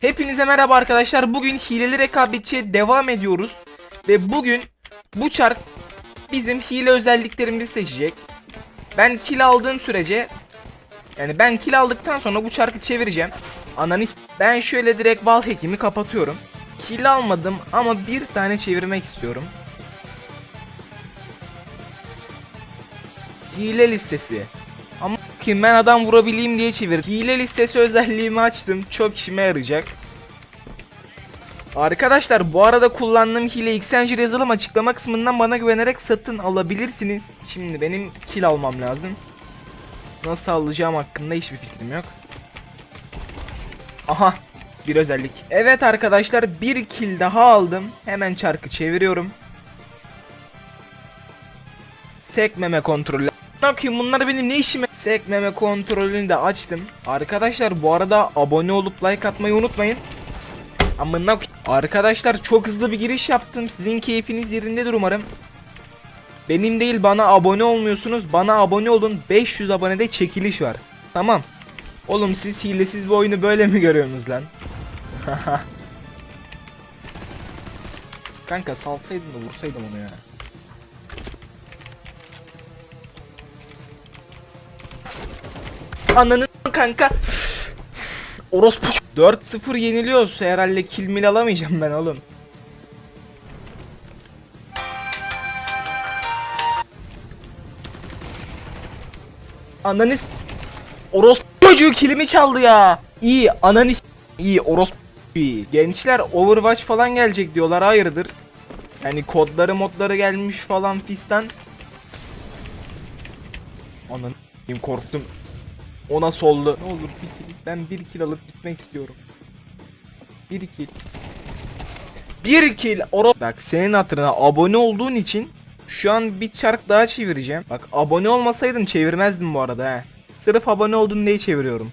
Hepinize merhaba arkadaşlar. Bugün hileli rekabetçiye devam ediyoruz. Ve bugün bu çark bizim hile özelliklerimizi seçecek. Ben kill aldığım sürece yani ben kill aldıktan sonra bu çarkı çevireceğim. Ananı ben şöyle direkt val hack'imi kapatıyorum. Kill almadım ama bir tane çevirmek istiyorum. Hile listesi. Ama kim ben adam vurabileyim diye çevir. Hile listesi özelliğimi açtım. Çok işime yarayacak. Arkadaşlar bu arada kullandığım hile Xenger yazılım açıklama kısmından bana güvenerek satın alabilirsiniz. Şimdi benim kill almam lazım. Nasıl alacağım hakkında hiçbir fikrim yok. Aha bir özellik. Evet arkadaşlar bir kill daha aldım. Hemen çarkı çeviriyorum. Sekmeme kontrolü. Bakayım bunlar benim ne işime? Sekmeme kontrolünü de açtım. Arkadaşlar bu arada abone olup like atmayı unutmayın. Amına Arkadaşlar çok hızlı bir giriş yaptım. Sizin keyfiniz yerindedir umarım. Benim değil bana abone olmuyorsunuz. Bana abone olun. 500 abonede çekiliş var. Tamam. Oğlum siz hilesiz bu oyunu böyle mi görüyorsunuz lan? Kanka salsaydın da vursaydım onu ya. Ananı kanka. Orospu 4-0 yeniliyoruz. Herhalde kill mill alamayacağım ben oğlum. Ananı Orospu çocuğu kilimi çaldı ya. İyi ananı iyi orospu iyi. Gençler Overwatch falan gelecek diyorlar hayırdır. Yani kodları modları gelmiş falan fistan. Ananı korktum. Ona soldu. Ne olur bir kill. Ben bir kill alıp gitmek istiyorum. Bir kill. Bir kill. Oro Bak senin hatırına abone olduğun için şu an bir çark daha çevireceğim. Bak abone olmasaydın çevirmezdim bu arada he. Sırf abone oldun diye çeviriyorum.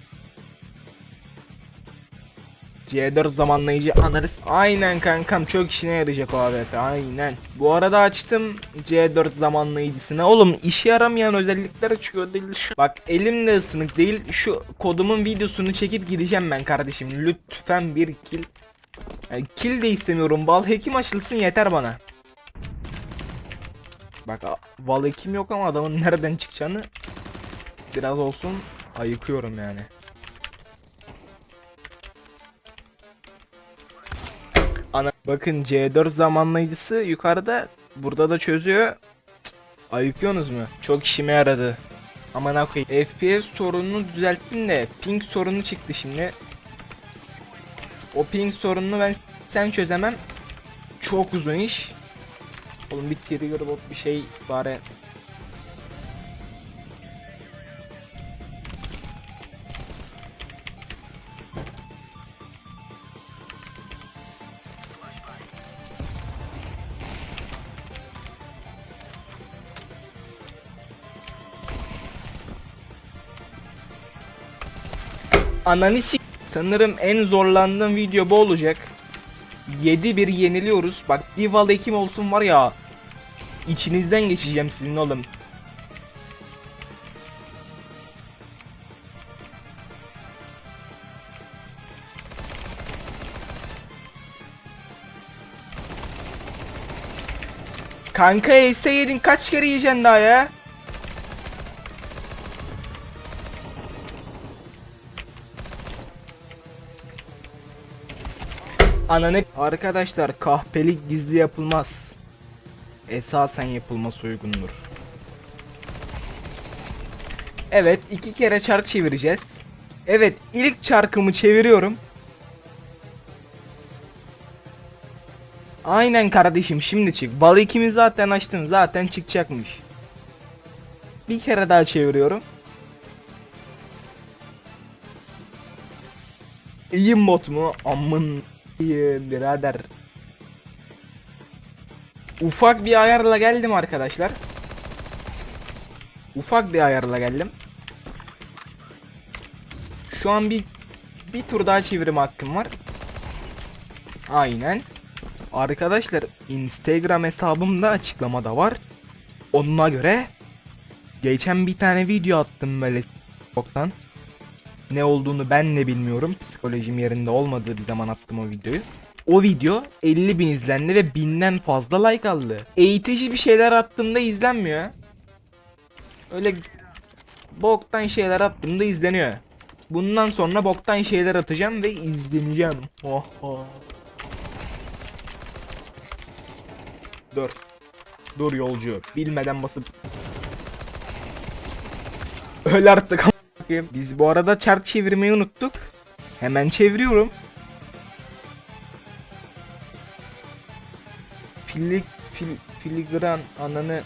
C4 zamanlayıcı anarız. Aynen kankam çok işine yarayacak o AWP aynen. Bu arada açtım C4 zamanlayıcısını. Oğlum işe yaramayan özellikler çıkıyor değil. şu- Bak elimde ısınık değil. Şu kodumun videosunu çekip gideceğim ben kardeşim. Lütfen bir kill. Yani kill de istemiyorum. Bal hekim açılsın yeter bana. Bak bal hekim yok ama adamın nereden çıkacağını biraz olsun ayıkıyorum yani. Bakın C4 zamanlayıcısı yukarıda burada da çözüyor. Ayıkıyorsunuz mu? Çok işime yaradı. Aman akıyım. FPS sorununu düzelttim de ping sorunu çıktı şimdi. O ping sorununu ben sen çözemem. Çok uzun iş. Oğlum bir trigger bot bir şey bari. Ananı Sanırım en zorlandığım video bu olacak. 7-1 yeniliyoruz. Bak bir val ekim olsun var ya. İçinizden geçeceğim sizin oğlum. Kanka ese yedin kaç kere yiyeceksin daha ya? Ananı Arkadaşlar kahpelik gizli yapılmaz. Esasen yapılması uygundur. Evet iki kere çark çevireceğiz. Evet ilk çarkımı çeviriyorum. Aynen kardeşim şimdi çık. Balı ikimiz zaten açtım zaten çıkacakmış. Bir kere daha çeviriyorum. İyi mod mu? Amın iyi birader. Ufak bir ayarla geldim arkadaşlar. Ufak bir ayarla geldim. Şu an bir bir tur daha çevirim hakkım var. Aynen. Arkadaşlar Instagram hesabımda açıklamada var. Onuna göre geçen bir tane video attım böyle boktan. Ne olduğunu ben de bilmiyorum. Psikolojim yerinde olmadığı bir zaman attım o videoyu. O video 50 bin izlendi ve binden fazla like aldı. Eğitici bir şeyler attığımda izlenmiyor. Öyle boktan şeyler attığımda izleniyor. Bundan sonra boktan şeyler atacağım ve izleneceğim. Oh oh. Dur. Dur yolcu. Bilmeden basıp. Öl artık. A**ayım. Biz bu arada çark çevirmeyi unuttuk. Hemen çeviriyorum. Filik fil, filigran ananı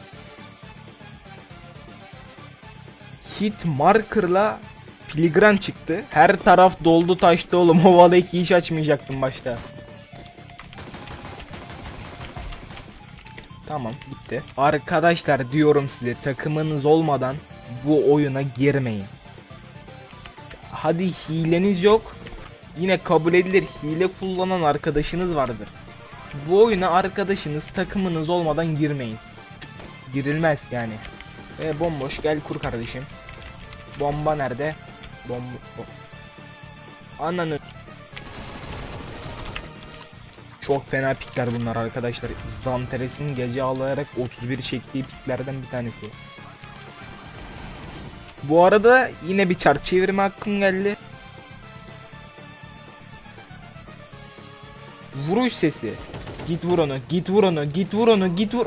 hit marker'la filigran çıktı. Her taraf doldu taştı oğlum. O valeki hiç açmayacaktım başta. Tamam bitti. Arkadaşlar diyorum size takımınız olmadan bu oyuna girmeyin. Hadi hileniz yok. Yine kabul edilir hile kullanan arkadaşınız vardır. Bu oyuna arkadaşınız takımınız olmadan girmeyin. Girilmez yani. E bomboş gel kur kardeşim. Bomba nerede? Bomba. Bom Ananı. Çok fena pikler bunlar arkadaşlar. Zanteres'in gece ağlayarak 31 çektiği piklerden bir tanesi. Bu arada yine bir çark çevirme hakkım geldi. Vuruş sesi. Git vur onu, git vur onu, git vur onu, git vur.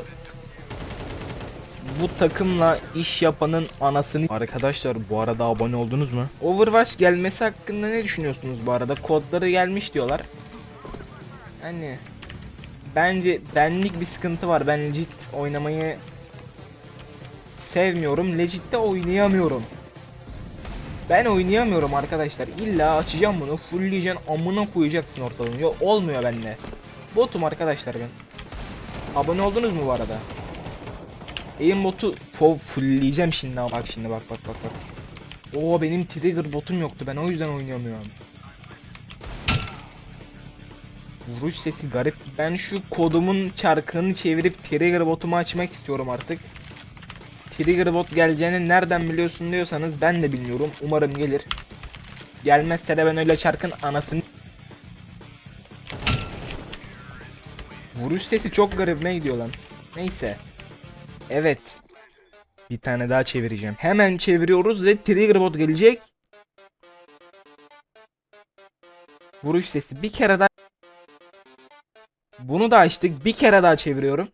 Bu takımla iş yapanın anasını... Arkadaşlar bu arada abone oldunuz mu? Overwatch gelmesi hakkında ne düşünüyorsunuz bu arada? Kodları gelmiş diyorlar. Yani bence benlik bir sıkıntı var. Ben legit oynamayı sevmiyorum. Legit'te oynayamıyorum. Ben oynayamıyorum arkadaşlar. İlla açacağım bunu. Fullleyeceksin amına koyacaksın ortalığını. Yok olmuyor bende. Botum arkadaşlar ben. Abone oldunuz mu bu arada? Aim botu fullleyeceğim şimdi. Bak şimdi bak bak bak bak. Oo benim trigger botum yoktu. Ben o yüzden oynayamıyorum. Vuruş sesi garip. Ben şu kodumun çarkını çevirip trigger botumu açmak istiyorum artık. Trigger bot geleceğini nereden biliyorsun diyorsanız ben de bilmiyorum. Umarım gelir. Gelmezse de ben öyle çarkın anasını Vuruş sesi çok garibime gidiyor lan. Neyse. Evet. Bir tane daha çevireceğim. Hemen çeviriyoruz ve trigger bot gelecek. Vuruş sesi bir kere daha Bunu da açtık. Bir kere daha çeviriyorum.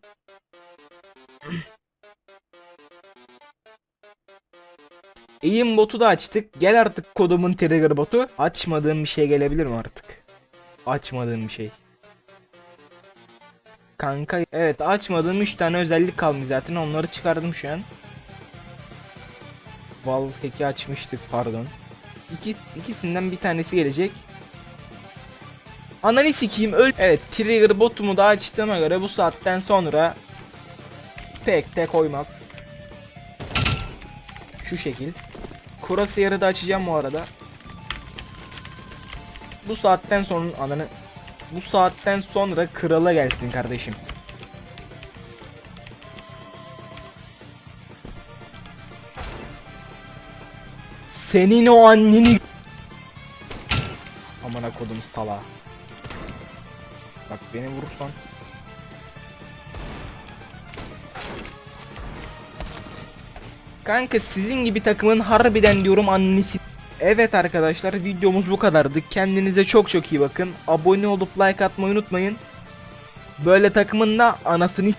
Aim botu da açtık. Gel artık kodumun trigger botu. Açmadığım bir şey gelebilir mi artık? Açmadığım bir şey. Kanka evet açmadığım 3 tane özellik kalmış zaten onları çıkardım şu an. Valve hack'i açmıştık pardon. İki, ikisinden bir tanesi gelecek. Ananı sikeyim öl. Evet trigger botumu da açtığıma göre bu saatten sonra pek de koymaz. Şu şekil. Crosshair'ı da açacağım bu arada. Bu saatten sonra ananı bu saatten sonra krala gelsin kardeşim. Senin o anneni Amına kodum sala. Bak beni vurursan Kanka sizin gibi takımın harbiden diyorum annesi. Evet arkadaşlar videomuz bu kadardı. Kendinize çok çok iyi bakın. Abone olup like atmayı unutmayın. Böyle takımın da anasını